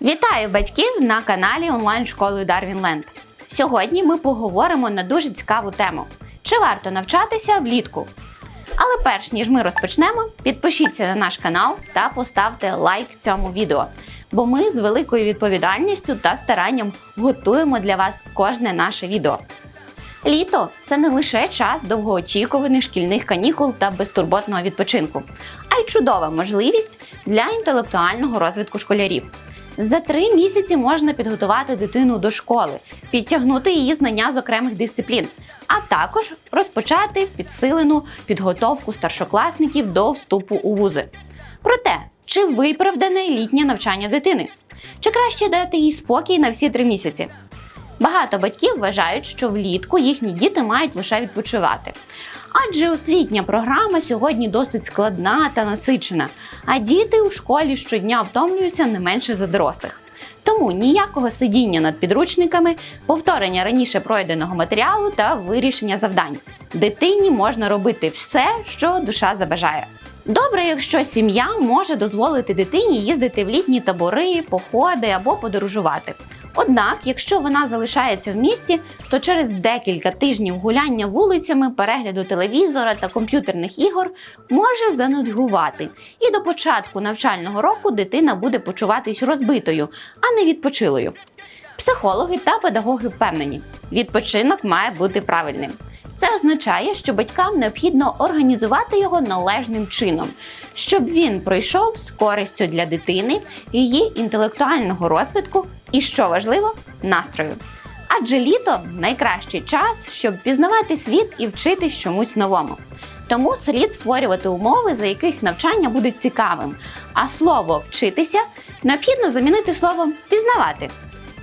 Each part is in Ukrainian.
Вітаю батьків на каналі онлайн-школи Дарвінленд. Сьогодні ми поговоримо на дуже цікаву тему: чи варто навчатися влітку? Але перш ніж ми розпочнемо, підпишіться на наш канал та поставте лайк цьому відео, бо ми з великою відповідальністю та старанням готуємо для вас кожне наше відео. Літо це не лише час довгоочікуваних шкільних канікул та безтурботного відпочинку, а й чудова можливість для інтелектуального розвитку школярів. За три місяці можна підготувати дитину до школи, підтягнути її знання з окремих дисциплін, а також розпочати підсилену підготовку старшокласників до вступу у вузи. Проте, чи виправдане літнє навчання дитини? Чи краще дати їй спокій на всі три місяці? Багато батьків вважають, що влітку їхні діти мають лише відпочивати. Адже освітня програма сьогодні досить складна та насичена, а діти у школі щодня втомлюються не менше за дорослих. Тому ніякого сидіння над підручниками, повторення раніше пройденого матеріалу та вирішення завдань. Дитині можна робити все, що душа забажає. Добре, якщо сім'я може дозволити дитині їздити в літні табори, походи або подорожувати. Однак, якщо вона залишається в місті, то через декілька тижнів гуляння вулицями, перегляду телевізора та комп'ютерних ігор може занудьгувати. І до початку навчального року дитина буде почуватись розбитою, а не відпочилою. Психологи та педагоги впевнені, відпочинок має бути правильним. Це означає, що батькам необхідно організувати його належним чином, щоб він пройшов з користю для дитини, її інтелектуального розвитку і, що важливо, настрою. Адже літо найкращий час, щоб пізнавати світ і вчитись чомусь новому. Тому слід створювати умови, за яких навчання буде цікавим. А слово вчитися необхідно замінити словом пізнавати.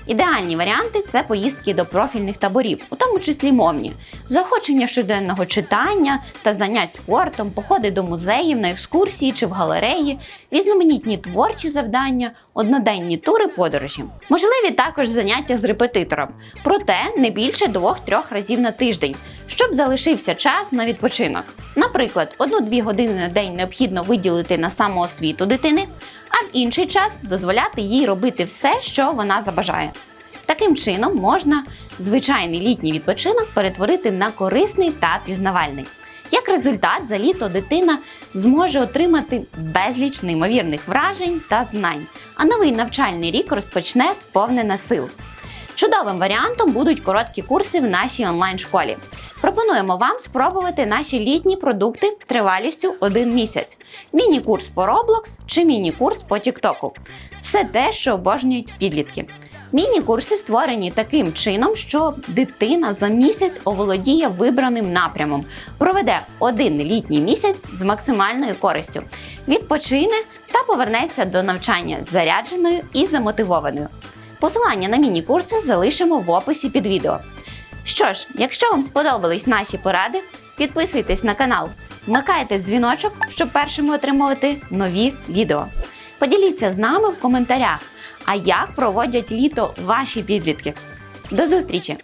Ідеальні варіанти це поїздки до профільних таборів, у тому числі мовні, заохочення щоденного читання та занять спортом, походи до музеїв на екскурсії чи в галереї, різноманітні творчі завдання, одноденні тури подорожі. Можливі також заняття з репетитором, проте не більше двох-трьох разів на тиждень, щоб залишився час на відпочинок. Наприклад, одну-дві години на день необхідно виділити на самоосвіту дитини а в інший час дозволяти їй робити все, що вона забажає. Таким чином можна звичайний літній відпочинок перетворити на корисний та пізнавальний. Як результат, за літо дитина зможе отримати безліч неймовірних вражень та знань, а новий навчальний рік розпочне сповнена сил. Чудовим варіантом будуть короткі курси в нашій онлайн-школі. Пропонуємо вам спробувати наші літні продукти тривалістю один місяць: міні-курс по Roblox чи міні-курс по Тіктоку. Все те, що обожнюють підлітки. Міні-курси створені таким чином, що дитина за місяць оволодіє вибраним напрямом, проведе один літній місяць з максимальною користю, відпочине та повернеться до навчання зарядженою і замотивованою. Посилання на міні-курси залишимо в описі під відео. Що ж, якщо вам сподобались наші поради, підписуйтесь на канал, вмикайте дзвіночок, щоб першими отримувати нові відео. Поділіться з нами в коментарях, а як проводять літо ваші підлітки. До зустрічі!